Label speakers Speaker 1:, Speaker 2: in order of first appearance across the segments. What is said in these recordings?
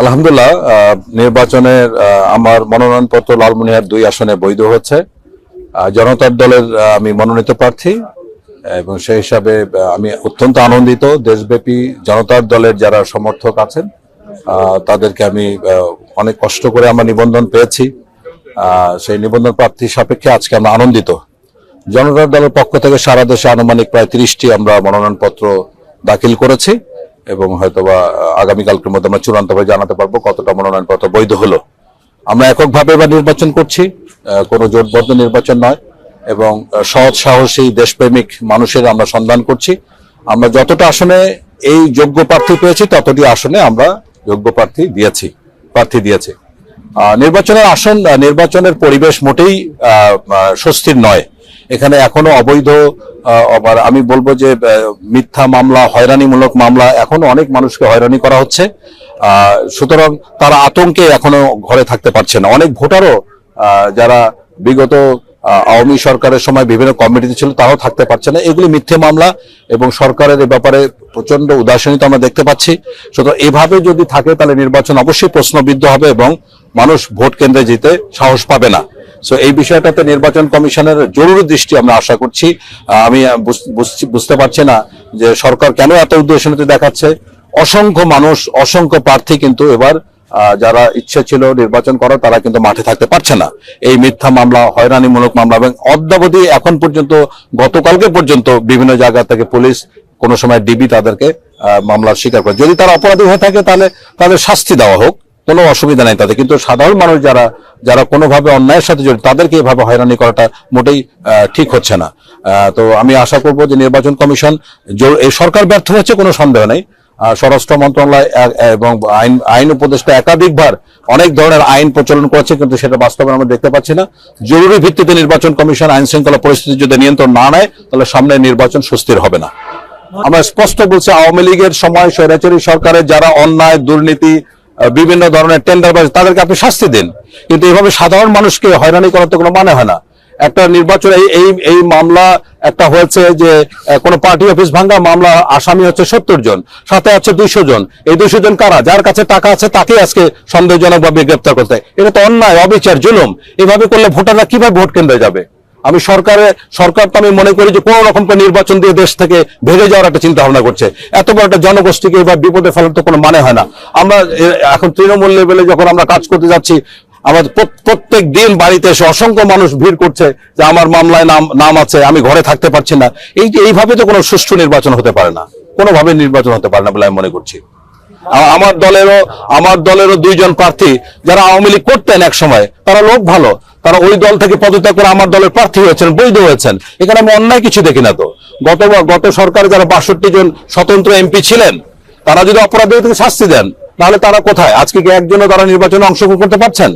Speaker 1: আলহামদুলিল্লাহ নির্বাচনের আমার মনোনয়নপত্র লালমনিহার দুই আসনে বৈধ হচ্ছে। জনতার দলের আমি মনোনীত প্রার্থী এবং সেই হিসাবে আমি অত্যন্ত আনন্দিত। দেশব্যাপী জনতার দলের যারা সমর্থক আছেন তাদেরকে আমি অনেক কষ্ট করে আমার নিবন্ধন পেয়েছি। সেই নিবন্ধন প্রার্থী সাপেক্ষে আজকে আমরা আনন্দিত। জনতার দলের পক্ষ থেকে সারা দেশে আনুমানিক প্রায় তিরিশটি আমরা মনোনয়নপত্র দাখিল করেছি। এবং হয়তোবা আগামীকালকের মধ্যে আমরা চূড়ান্তভাবে জানাতে পারব কতটা মনোনয়নপত্র বৈধ হলো। আমরা এককভাবে এবার নির্বাচন করছি কোনো জোটবদ্ধ নির্বাচন নয়, এবং সৎ সাহসী দেশপ্রেমিক মানুষের আমরা সন্ধান করছি। আমরা যতটা আসনে এই যোগ্য প্রার্থী পেয়েছি, ততটি আসনে আমরা যোগ্য প্রার্থী দিয়েছি প্রার্থী দিয়েছি। নির্বাচনের আসন নির্বাচনের পরিবেশ মোটেই স্বস্তির নয়। এখানে এখনও অবৈধ আবার আমি বলব যে মিথ্যা মামলা, হয়রানিমূলক মামলা এখনও অনেক মানুষকে হয়রানি করা হচ্ছে। সুতরাং তারা আতঙ্কে এখনও ঘরে থাকতে পারছে না। অনেক ভোটারও যারা বিগত আওয়ামী সরকারের সময় বিভিন্ন কমিটিতে ছিল, তারাও থাকতে পারছে না। এগুলি মিথ্যে মামলা এবং সরকারের এ ব্যাপারে প্রচণ্ড উদাসীনতা আমরা দেখতে পাচ্ছি। সুতরাং এভাবে যদি থাকে, তাহলে নির্বাচন অবশ্যই প্রশ্নবিদ্ধ হবে এবং মানুষ ভোট কেন্দ্রে যেতে সাহস পাবে না। সো এই বিষয়টাতে নির্বাচন কমিশনের জরুরি দৃষ্টি আমরা আশা করছি। আমি বুঝতে পারছি না যে সরকার কেন এত উদ্দেশ্যনীতি দেখাচ্ছে। অসংখ্য মানুষ, অসংখ্য প্রার্থী কিন্তু এবার যারা ইচ্ছে ছিল নির্বাচন করার, তারা কিন্তু মাঠে থাকতে পারছে না। এই মিথ্যা মামলা, হয়রানিমূলক মামলা এবং অদ্যাবধি এখন পর্যন্ত, গতকালকে পর্যন্ত বিভিন্ন জায়গা থেকে পুলিশ কোনো সময় ডিবি তাদেরকে মামলার শিকার করে। যদি তারা অপরাধী হয়ে থাকে, তাহলে, তাদের শাস্তি দেওয়া হোক। কোনো অসুবিধা নাই তাদের। কিন্তু সাধারণ মানুষ যারা যারা কোনোভাবে অন্যায়ের সাথে জড়িত, তাদেরকে এভাবে হয়রানি করাটা মোটেই ঠিক হচ্ছে না। তো আমি আশা করব যে নির্বাচন কমিশন সরকার ব্যর্থ হচ্ছে কোনো সন্দেহ নেই। স্বরাষ্ট্র মন্ত্রণালয় এবং আইন আইন উপদেষ্টা একাধিকবার অনেক ধরনের আইন প্রচলন করেছে, কিন্তু সেটা বাস্তবে আমরা দেখতে পাচ্ছি না। জরুরি ভিত্তিতে নির্বাচন কমিশন আইন শৃঙ্খলা পরিস্থিতি যদি নিয়ন্ত্রণ না নেয়, তাহলে সামনে নির্বাচন সুস্থির হবে না। আমরা স্পষ্ট বলছি, আওয়ামী লীগের সময় স্বৈরাচারী সরকারের যারা অন্যায়, দুর্নীতি বিভিন্ন ধরনের টেন্ডার তাদেরকে আপনি শাস্তি দিন। কিন্তু এভাবে সাধারণ মানুষকে হয়রানি করার তো কোনো মানে হয় না। একটা নির্বাচন এই এই মামলা একটা হয়েছে যে কোনো পার্টি অফিস ভাঙ্গা মামলা, আসামি হচ্ছে সত্তর জন, সাথে আছে দুইশো জন। এই দুইশো জন কারা? যার কাছে টাকা আছে তাকে আজকে সন্দেহজনক ভাবে গ্রেপ্তার করতে। এটা তো অন্যায়, অবিচার, জুলুম। এভাবে করলে ভোটাররা কীভাবে ভোট কেন্দ্রে যাবে? আমি সরকারে, সরকার তো আমি মনে করি যে কোন রকম করে নির্বাচন দিয়ে দেশ থেকে ভেঙে যাওয়ার একটা চিন্তা ভাবনা করছে। এত বড় একটা জনগোষ্ঠীকে এবার বিপদে ফেলার তো কোনো মানে হয় না। আমরা এখন তৃণমূল লেভেলে যখন আমরা কাজ করতে যাচ্ছি আমাদের প্রত্যেক দিন বাড়িতে এসে অসংখ্য মানুষ ভিড় করছে যে আমার মামলায় নাম নাম আছে, আমি ঘরে থাকতে পারছি না। এই যে এইভাবে তো কোনো সুষ্ঠু নির্বাচন হতে পারে না। কোনোভাবে নির্বাচন হতে পারে না বলে আমি মনে করছি। আমার দলেরও আমার দলেরও দুইজন প্রার্থী যারা আওয়ামী লীগ করতেন এক সময় তারা লোক ভালো। তারা ওই দল থেকে পদত্যাগ করে আমার দলের প্রার্থী হয়েছেন, বৈধ হয়েছেন। এখানে আমি অন্যায় কিছু দেখি না তো। গত গত সরকারে যারা বাষট্টি জন স্বতন্ত্র এমপি ছিলেন, তারা যদি অপরাধীদের থেকে শাস্তি দেন, তাহলে তারা কোথায়? আজকে কি একজনও তারা নির্বাচনে অংশগ্রহণ করতে পারছেন?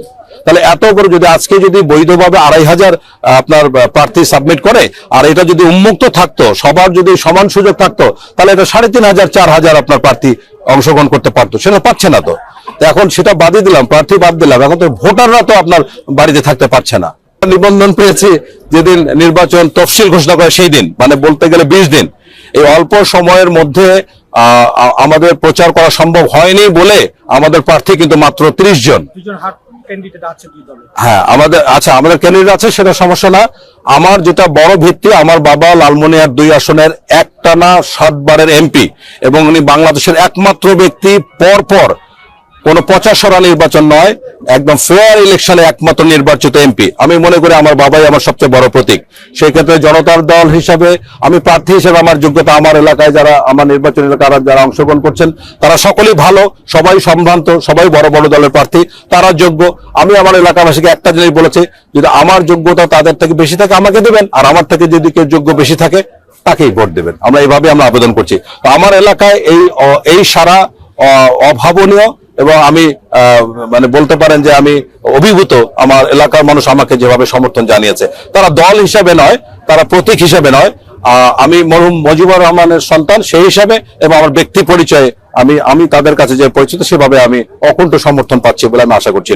Speaker 1: তাহলে এত করে যদি আজকে যদি বৈধভাবে আড়াই হাজার আপনার প্রার্থী সাবমিট করে, আর এটা যদি উন্মুক্ত থাকতো, সবার যদি সমান সুযোগ থাকতো, তাহলে এটা সাড়ে তিন হাজার, চার হাজার আপনার প্রার্থী অংশগ্রহণ করতে পারতো। সেটা পাচ্ছে না তো। এখন সেটা বাদই দিলাম, প্রার্থী বাদ দিলাম। এখন তো ভোটাররা তো আপনার বাড়িতে থাকতে পারছে না। নিবন্ধন পেয়েছি যেদিন নির্বাচন তফসিল ঘোষণা করে সেই দিন মানে বলতে গেলে বিশ দিন। এই অল্প সময়ের মধ্যে আমাদের প্রচার করা সম্ভব হয়নি বলে আমাদের প্রার্থী কিন্তু মাত্র ত্রিশ জন। হ্যাঁ আমাদের আচ্ছা আমাদের ক্যান্ডিডেট আছে, সেটা সমস্যা না। আমার যেটা বড় ভিত্তি, আমার বাবা লালমনিয়ার দুই আসনের একটানা সাতবারের এমপি এবং উনি বাংলাদেশের একমাত্র ব্যক্তি। পরপর পর কোন পচাশরা নির্বাচন নয়, একদম ফেয়ার ইলেকশনে একমাত্র নির্বাচিত এমপি আমি মনে করি আমার বাবাই আমার সবচেয়ে বড় প্রতীক। সেই ক্ষেত্রে জনতার দল হিসাবে আমি প্রার্থী হিসেবে আমার যোগ্যতা আমার এলাকায় যারা, আমার নির্বাচন এলাকার যারা অংশগ্রহণ করছেন, তারা সকলেই ভালো, সবাই সম্ভ্রান্ত, সবাই বড় বড় দলের প্রার্থী, তারা যোগ্য। আমি আমার এলাকাবাসীকে একটা জিনিস বলেছি, যদি আমার যোগ্যতা তাদের থেকে বেশি থাকে আমাকে দেবেন, আর আমার থেকে যদি কেউ যোগ্য বেশি থাকে, তাকেই ভোট দেবেন। আমরা এইভাবে আমরা আবেদন করছি। তো আমার এলাকায় এই এই সারা অভাবনীয় এবং আমি মানে বলতে পারেন যে আমি অভিভূত, আমার এলাকার মানুষ আমাকে যেভাবে সমর্থন জানিয়েছে। তারা দল হিসাবে নয়, তারা প্রতীক হিসাবে নয়। আমি মরহুম মজিবুর রহমানের সন্তান, সেই হিসাবে এবং আমার ব্যক্তি পরিচয়ে আমি আমি তাদের কাছে যে পরিচিত, সেভাবে আমি অকুণ্ঠ সমর্থন পাচ্ছি বলে আমি আশা করছি